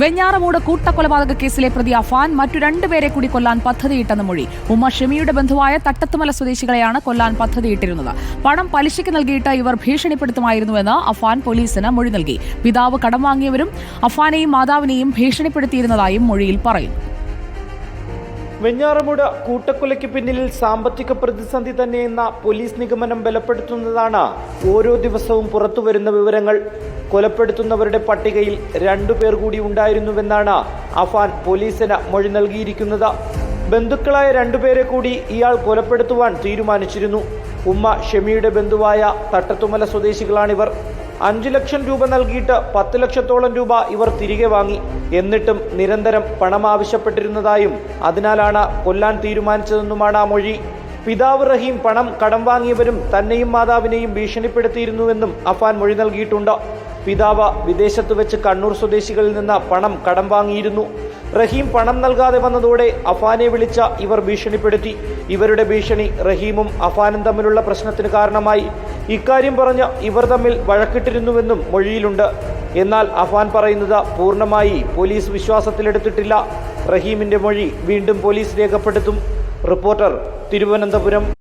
വെഞ്ഞാറമൂട് കൂട്ടക്കൊലപാതക കേസിലെ പ്രതി അഫാൻ മറ്റു രണ്ടുപേരെ കൂടി കൊല്ലാൻ പദ്ധതിയിട്ടെന്ന് മൊഴി. ഉമ്മ ഷെമിയുടെ ബന്ധുവായ തട്ടത്തുമല സ്വദേശികളെയാണ് കൊല്ലാൻ പദ്ധതിയിട്ടിരുന്നത്. പണം പലിശയ്ക്ക് നൽകിയിട്ട് ഇവർ ഭീഷണിപ്പെടുത്തുമായിരുന്നുവെന്ന് അഫാൻ പോലീസിന് മൊഴി നൽകി. പിതാവ് കടം വാങ്ങിയവരും അഫാനെയും മാതാവിനെയും ഭീഷണിപ്പെടുത്തിയിരുന്നതായും മൊഴിയിൽ പറയുന്നു. വെഞ്ഞാറമൂട് കൂട്ടക്കൊലയ്ക്ക് പിന്നിൽ സാമ്പത്തിക പ്രതിസന്ധി തന്നെയെന്ന പോലീസ് നിഗമനം ബലപ്പെടുത്തുന്നതാണ് ഓരോ ദിവസവും പുറത്തുവരുന്ന വിവരങ്ങൾ. കൊലപ്പെടുത്തുന്നവരുടെ പട്ടികയിൽ രണ്ടു പേർ കൂടി ഉണ്ടായിരുന്നുവെന്നാണ് അഫാൻ പോലീസിന് മൊഴി നൽകിയിരിക്കുന്നത്. ബന്ധുക്കളായ രണ്ടുപേരെ കൂടി ഇയാൾ കൊലപ്പെടുത്തുവാൻ തീരുമാനിച്ചിരുന്നു. ഉമ്മ ഷെമിയുടെ ബന്ധുവായ തട്ടത്തുമല സ്വദേശികളാണിവർ. അഞ്ചു ലക്ഷം രൂപ നൽകിയിട്ട് പത്ത് ലക്ഷത്തോളം രൂപ ഇവർ തിരികെ വാങ്ങി. എന്നിട്ടും നിരന്തരം പണം ആവശ്യപ്പെട്ടിരുന്നതായും അതിനാലാണ് കൊല്ലാൻ തീരുമാനിച്ചതെന്നുമാണ് ആ മൊഴി. പിതാവ് റഹീം പണം കടം വാങ്ങിയവരും തന്നെയും മാതാവിനെയും ഭീഷണിപ്പെടുത്തിയിരുന്നുവെന്നും അഫാൻ മൊഴി നൽകിയിട്ടുണ്ട്. പിതാവ് വിദേശത്ത് വെച്ച് കണ്ണൂർ സ്വദേശികളിൽ നിന്ന് പണം കടം വാങ്ങിയിരുന്നു. റഹീം പണം നൽകാതെ വന്നതോടെ അഫാനെ വിളിച്ച ഇവർ ഭീഷണിപ്പെടുത്തി. ഇവരുടെ ഭീഷണി റഹീമും അഫാനും തമ്മിലുള്ള പ്രശ്നത്തിന് കാരണമായി. ഇക്കാര്യം പറഞ്ഞ് ഇവർ തമ്മിൽ വഴക്കിട്ടിരുന്നുവെന്നും മൊഴിയിലുണ്ട്. എന്നാൽ അഫാൻ പറയുന്നത് പൂർണമായി പോലീസ് വിശ്വാസത്തിലെടുത്തിട്ടില്ല. റഹീമിന്റെ മൊഴി വീണ്ടും പോലീസ് രേഖപ്പെടുത്തും. റിപ്പോർട്ടർ തിരുവനന്തപുരം.